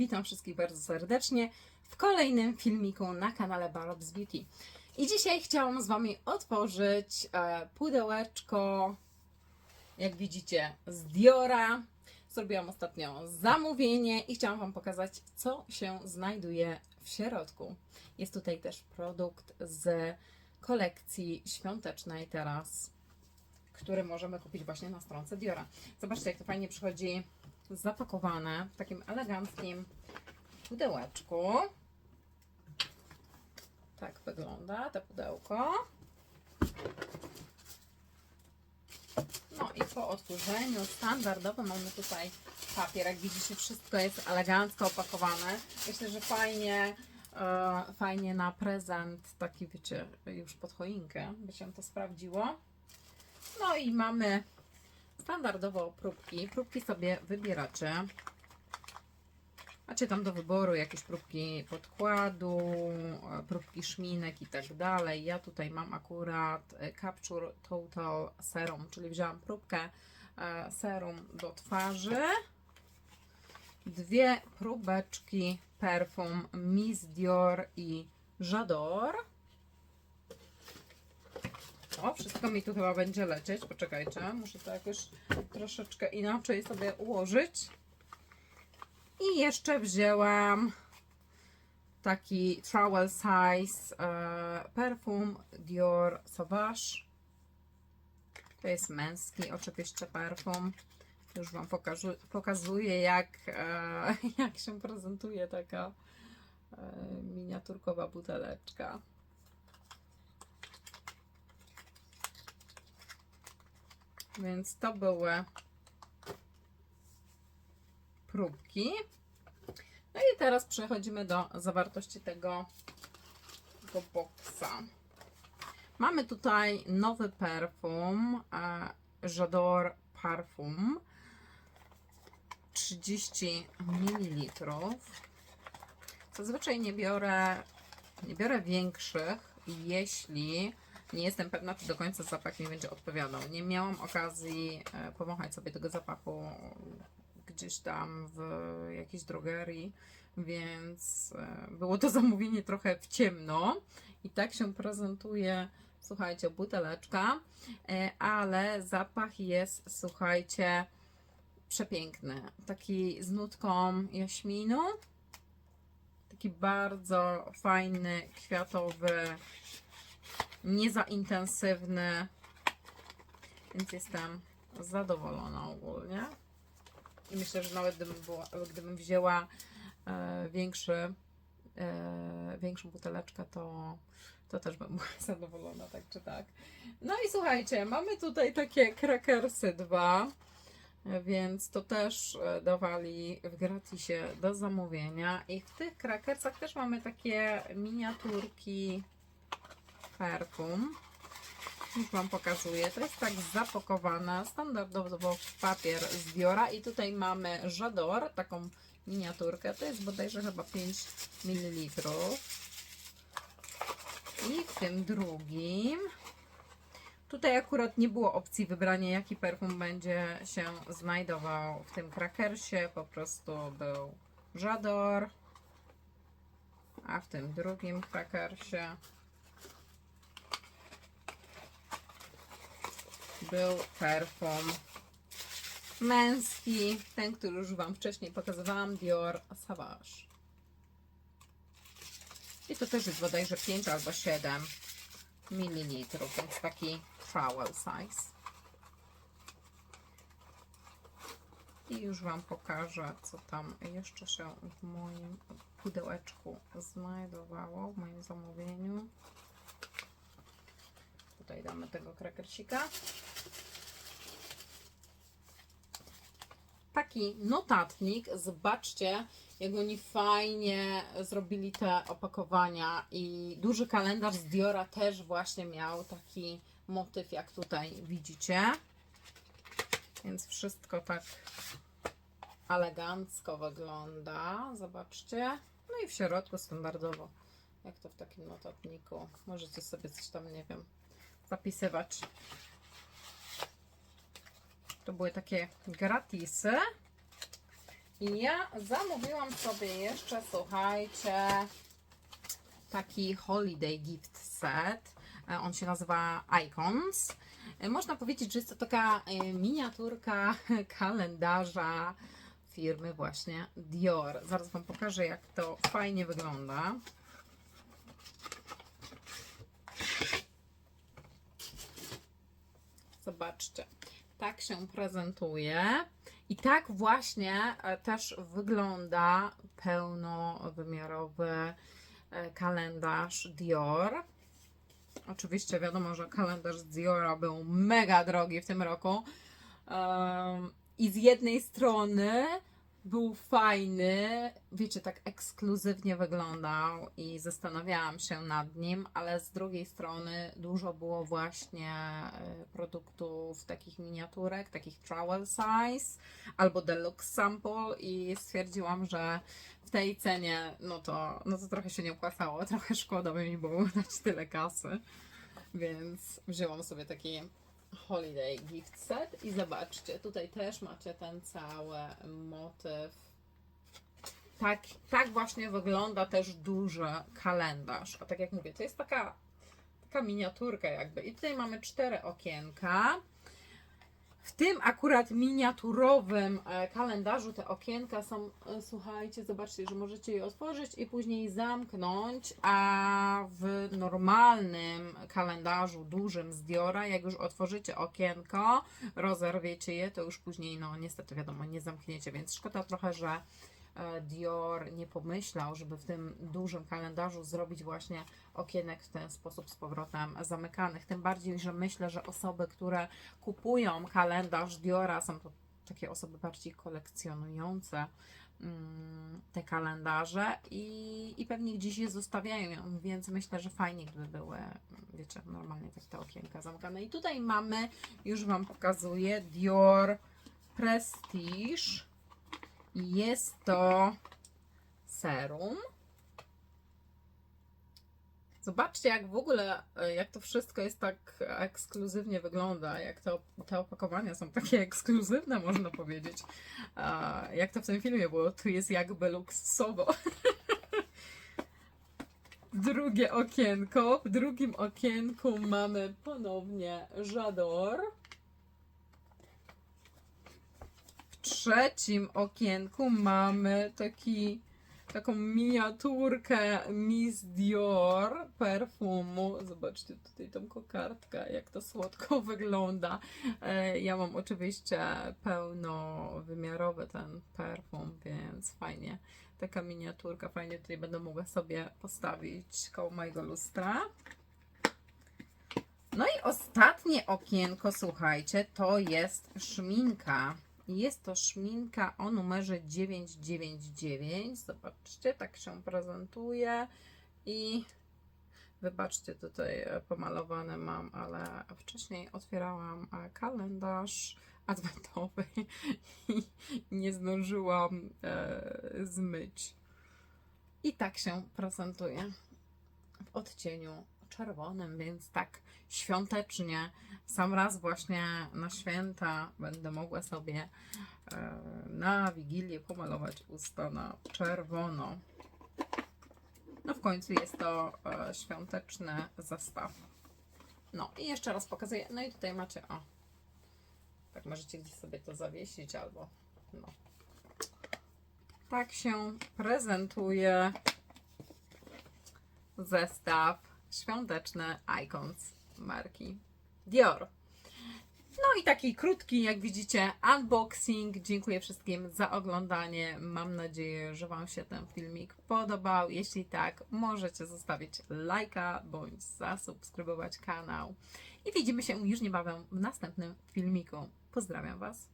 Witam wszystkich bardzo serdecznie w kolejnym filmiku na kanale Barb's Beauty. I dzisiaj chciałam z Wami otworzyć e, pudełeczko, jak widzicie, z Diora. Zrobiłam ostatnio zamówienie i chciałam Wam pokazać, co się znajduje w środku. Jest tutaj też produkt z kolekcji świątecznej teraz, który możemy kupić właśnie na stronce Diora. Zobaczcie, jak to fajnie przychodzi zapakowane w takim eleganckim pudełeczku. Tak wygląda to pudełko. No i po otworzeniu standardowo mamy tutaj papier. Jak widzicie, wszystko jest elegancko opakowane. Myślę, że fajnie, e, fajnie na prezent, taki wiecie, już pod choinkę by się to sprawdziło. No i mamy standardowo próbki. Próbki sobie wybieracie. Macie tam do wyboru jakieś próbki podkładu, e, próbki szminek i tak dalej. Ja tutaj mam akurat e, Capture Total Serum, czyli wzięłam próbkę e, serum do twarzy. Dwie próbeczki perfum Miss Dior i J'adore. O, wszystko mi tu chyba będzie lecieć. Poczekajcie, muszę to jakoś troszeczkę inaczej sobie ułożyć. I jeszcze wzięłam taki travel size e, perfum Dior Sauvage. To jest męski oczywiście perfum. Już Wam pokażu, pokazuję, jak, e, jak się prezentuje taka e, miniaturkowa buteleczka. Więc to były próbki. No i teraz przechodzimy do zawartości tego, tego boksa. Mamy tutaj nowy perfum e, J'adore Parfum 30 ml. Zazwyczaj nie biorę, nie biorę większych, jeśli nie jestem pewna, czy do końca zapach mi będzie odpowiadał. Nie miałam okazji e, powąchać sobie tego zapachu gdzieś tam w jakiejś drogerii, więc e, było to zamówienie trochę w ciemno i tak się prezentuje, słuchajcie, buteleczka, e, ale zapach jest, słuchajcie, przepiękny. Taki z nutką jaśminu, taki bardzo fajny, kwiatowy, nie za intensywny, więc jestem zadowolona ogólnie. I myślę, że nawet gdybym, była, gdybym wzięła e, większy, e, większą buteleczkę, to, to też bym była zadowolona, tak czy tak. No i słuchajcie, mamy tutaj takie krakersy dwa, więc to też e, dawali w gratisie do zamówienia. I w tych krakersach też mamy takie miniaturki perfum. Już Wam pokazuję. To jest tak zapakowana standardowo w papier z Diora i tutaj mamy J'adore, taką miniaturkę. To jest bodajże chyba 5 ml. I w tym drugim tutaj akurat nie było opcji wybrania jaki perfum będzie się znajdował w tym krakersie. Po prostu był J'adore. A w tym drugim krakersie był perfum męski, ten, który już Wam wcześniej pokazywałam, Dior Sauvage. I to też jest bodajże 5 albo 7 ml, więc taki travel size. I już Wam pokażę, co tam jeszcze się w moim pudełeczku znajdowało, w moim zamówieniu. Tutaj damy tego krakersika. Taki notatnik, zobaczcie, jak oni fajnie zrobili te opakowania i duży kalendarz z Diora też właśnie miał taki motyw, jak tutaj widzicie. Więc wszystko tak elegancko wygląda. Zobaczcie. No i w środku standardowo, jak to w takim notatniku. Możecie sobie coś tam, nie wiem, zapisywać. To były takie gratisy. I ja zamówiłam sobie jeszcze, słuchajcie, taki holiday gift set. E, On się nazywa Icons. E, Można powiedzieć, że jest to taka e, miniaturka kalendarza firmy właśnie Dior. Zaraz Wam pokażę, jak to fajnie wygląda. Zobaczcie, tak się prezentuje. I tak właśnie e, też wygląda pełnowymiarowy e, kalendarz Dior. Oczywiście wiadomo, że kalendarz z Diora był mega drogi w tym roku. I z jednej strony był fajny, wiecie, tak ekskluzywnie wyglądał i zastanawiałam się nad nim, ale z drugiej strony dużo było właśnie e, produktów takich miniaturek, takich travel size albo deluxe sample i stwierdziłam, że w tej cenie no to, no to trochę się nie opłacało, trochę szkoda by mi było dać tyle kasy, więc wzięłam sobie taki holiday gift set i zobaczcie, tutaj też macie ten cały motyw. Tak, tak właśnie wygląda też duży kalendarz. A tak jak mówię, to jest taka, taka miniaturka jakby. I tutaj mamy cztery okienka. W tym akurat miniaturowym e, kalendarzu te okienka są, e, słuchajcie, zobaczcie, że możecie je otworzyć i później zamknąć, a w normalnym kalendarzu dużym z Diora, jak już otworzycie okienko, rozerwiecie je, to już później, no niestety wiadomo, nie zamkniecie, więc szkoda trochę, że Dior nie pomyślał, żeby w tym dużym kalendarzu zrobić właśnie okienek w ten sposób z powrotem zamykanych. Tym bardziej, że myślę, że osoby, które kupują kalendarz Diora, są to takie osoby bardziej kolekcjonujące mm, te kalendarze i, i pewnie gdzieś je zostawiają, więc myślę, że fajnie gdyby były, wiecie, normalnie tak te okienka zamykane. I tutaj mamy, już Wam pokazuję, Dior Prestige. Jest to serum. Zobaczcie, jak w ogóle, e, jak to wszystko jest tak ekskluzywnie wygląda, jak to, te opakowania są takie ekskluzywne, można powiedzieć. Jak to w tym filmie było, tu jest jakby luksusowo. Drugie okienko. W drugim okienku mamy ponownie Żador. W trzecim okienku mamy taki taką miniaturkę Miss Dior perfumu. Zobaczcie tutaj tą kokardkę, jak to słodko wygląda. E, Ja mam oczywiście pełnowymiarowy ten perfum, więc fajnie. Taka miniaturka, fajnie tutaj będę mogła sobie postawić koło mojego lustra. No i ostatnie okienko, słuchajcie, to jest szminka. Jest to szminka o numerze 999. Zobaczcie, tak się prezentuje. I wybaczcie, tutaj pomalowane mam, ale wcześniej otwierałam kalendarz adwentowy i nie zdążyłam e, zmyć. I tak się prezentuje w odcieniu czerwonym, więc tak świątecznie. Sam raz właśnie na święta będę mogła sobie e, na Wigilię pomalować usta na czerwono. No w końcu jest to e, świąteczny zestaw. No i jeszcze raz pokazuję. No i tutaj macie, o. Tak możecie gdzieś sobie to zawiesić albo no. Tak się prezentuje zestaw świąteczny Icons marki Dior. No i taki krótki, jak widzicie, unboxing. Dziękuję wszystkim za oglądanie. Mam nadzieję, że Wam się ten filmik podobał. Jeśli tak, możecie zostawić lajka bądź zasubskrybować kanał. I widzimy się już niebawem w następnym filmiku. Pozdrawiam Was.